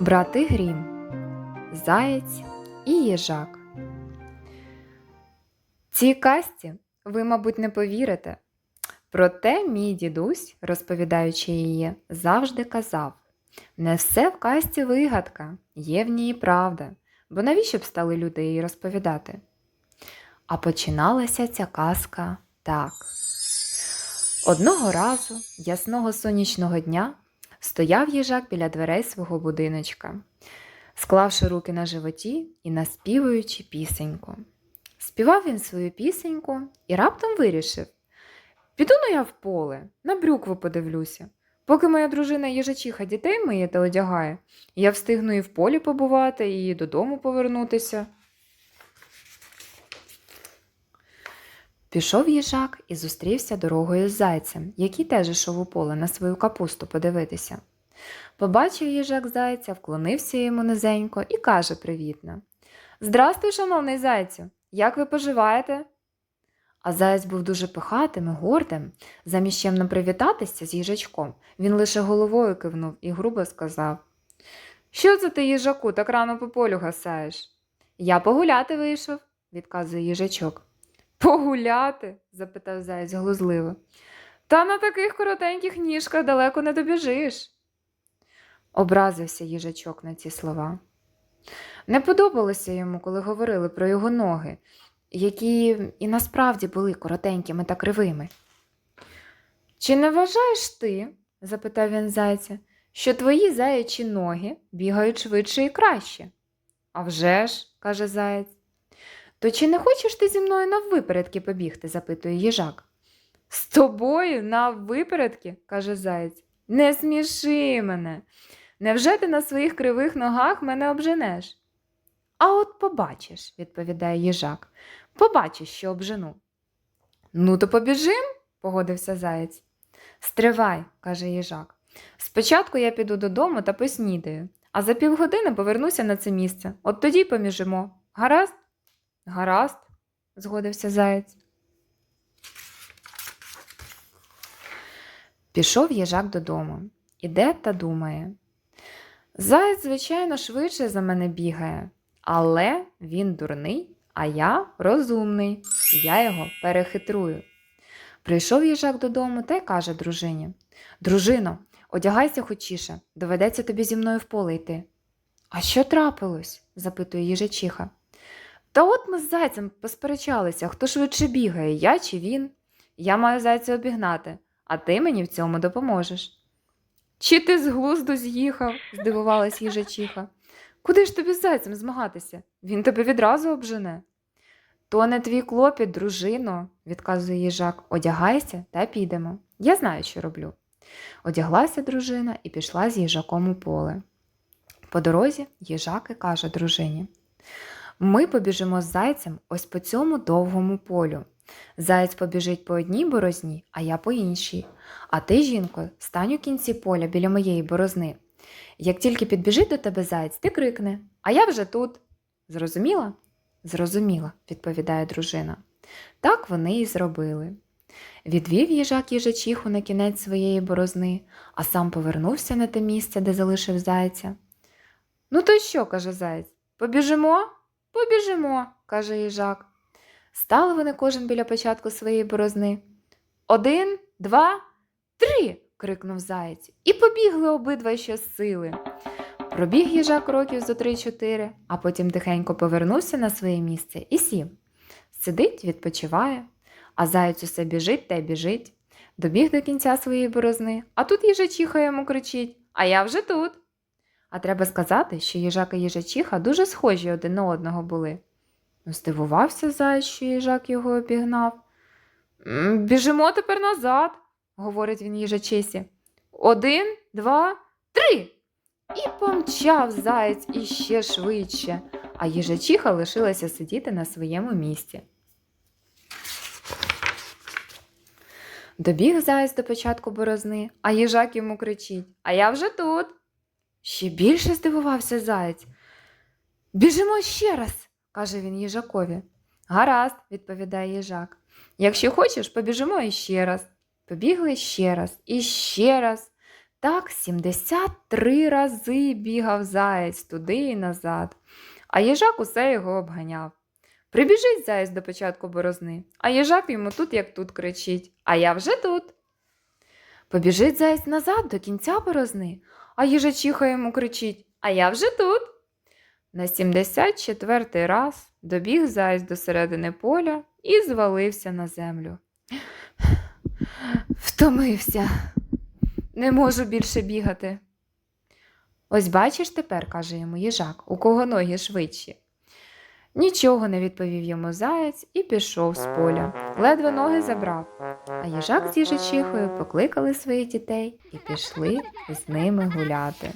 Брати Грім, Заєць і їжак. Цій казці ви, мабуть, не повірите. Проте мій дідусь, розповідаючи її, завжди казав: не все в казці вигадка, є в ній правда, бо навіщо б стали люди її розповідати? А починалася ця казка так. Одного разу, ясного сонячного дня, стояв їжак біля дверей свого будиночка, склавши руки на животі і наспівуючи пісеньку. Співав він свою пісеньку і раптом вирішив: піду ну я в поле, на брюкву подивлюся. Поки моя дружина їжачиха дітей миє та одягає, я встигну і в полі побувати, і додому повернутися. Пішов їжак і зустрівся дорогою з зайцем, який теж йшов у поле на свою капусту подивитися. Побачив їжак зайця, вклонився йому низенько і каже привітно: Здрастуй, шановний зайцю, як ви поживаєте? А заєць був дуже пихатим і гордим. Замість чемно привітатися з їжачком, він лише головою кивнув і грубо сказав: Що це ти, їжаку, так рано по полю гасаєш? Я погуляти вийшов, відказує їжачок. Погуляти? запитав заєць глузливо. Та на таких коротеньких ніжках далеко не добіжиш. Образився їжачок на ці слова. Не подобалося йому, коли говорили про його ноги, які і насправді були коротенькими та кривими. Чи не вважаєш ти, запитав він зайця, що твої заячі ноги бігають швидше і краще? «А вже ж», – каже заєць. То чи не хочеш ти зі мною на випередки побігти? запитує їжак. З тобою на випередки, каже заєць. Не сміши мене. Невже ти на своїх кривих ногах мене обженеш? А от побачиш, відповідає їжак. Побачиш, що обжену. Ну, то побіжим, погодився заєць. Стривай, каже їжак. Спочатку я піду додому та поснідаю, а за півгодини повернуся на це місце. От тоді й поміжимо. Гаразд? Гаразд, згодився заєць. Пішов їжак додому. Іде та думає. Заєць, звичайно, швидше за мене бігає, але він дурний, а я розумний, і я його перехитрую. Прийшов їжак додому та й каже дружині: Дружино, одягайся хочіше, доведеться тобі зі мною в поле йти. А що трапилось? запитує їжачиха. Та от ми з зайцем посперечалися, хто швидше бігає, я чи він. Я маю зайця обігнати, а ти мені в цьому допоможеш. Чи ти з глузду з'їхав? здивувалась їжачиха. Куди ж тобі з зайцем змагатися? Він тебе відразу обжене. То не твій клопіт, дружино, відказує їжак. Одягайся та підемо. Я знаю, що роблю. Одяглася дружина і пішла з їжаком у поле. По дорозі їжак і каже дружині. Ми побіжимо з зайцем ось по цьому довгому полю. Заєць побіжить по одній борозні, а я по іншій. А ти, жінко, стань у кінці поля біля моєї борозни. Як тільки підбіжить до тебе заєць, ти крикне, а я вже тут. Зрозуміла? Зрозуміла, відповідає дружина. Так вони і зробили. Відвів їжак їжачиху на кінець своєї борозни, а сам повернувся на те місце, де залишив зайця. Ну, то що, каже заєць, побіжимо? Побіжимо, каже їжак. Стали вони кожен біля початку своєї борозни. Один, два, три. крикнув заєць, і побігли обидва щосили. Пробіг їжак років зо три-чотири, а потім тихенько повернувся на своє місце і сів. Сидить, відпочиває, а заєць усе біжить та й біжить. Добіг до кінця своєї борозни, а тут їжачиха йому кричить А я вже тут. А треба сказати, що їжак і їжачиха дуже схожі один на одного були. Ну, Здивувався заєць, що їжак його обігнав. Біжимо тепер назад, говорить він їжачисі. Один, два, три. І помчав заєць іще швидше, а їжачиха лишилася сидіти на своєму місці. Добіг заєць до початку борозни, а їжак йому кричить А я вже тут. Ще більше здивувався заєць. Біжимо ще раз, каже він їжакові. Гаразд, відповідає їжак. Якщо хочеш, побіжимо іще раз. Побігли ще раз, і ще раз. Так 73 рази бігав заєць туди і назад, а їжак усе його обганяв. Прибіжить заєць до початку борозни, а їжак йому тут як тут кричить, а я вже тут. Побіжить заєць назад до кінця борозни, а їжачиха йому кричить, а я вже тут. На 74-й раз добіг заяць до середини поля і звалився на землю. Втомився, не можу більше бігати. Ось бачиш тепер, каже йому їжак, у кого ноги швидші. Нічого не відповів йому заяць і пішов з поля. Ледве ноги забрав. А їжак з їжачихою покликали своїх дітей і пішли з ними гуляти.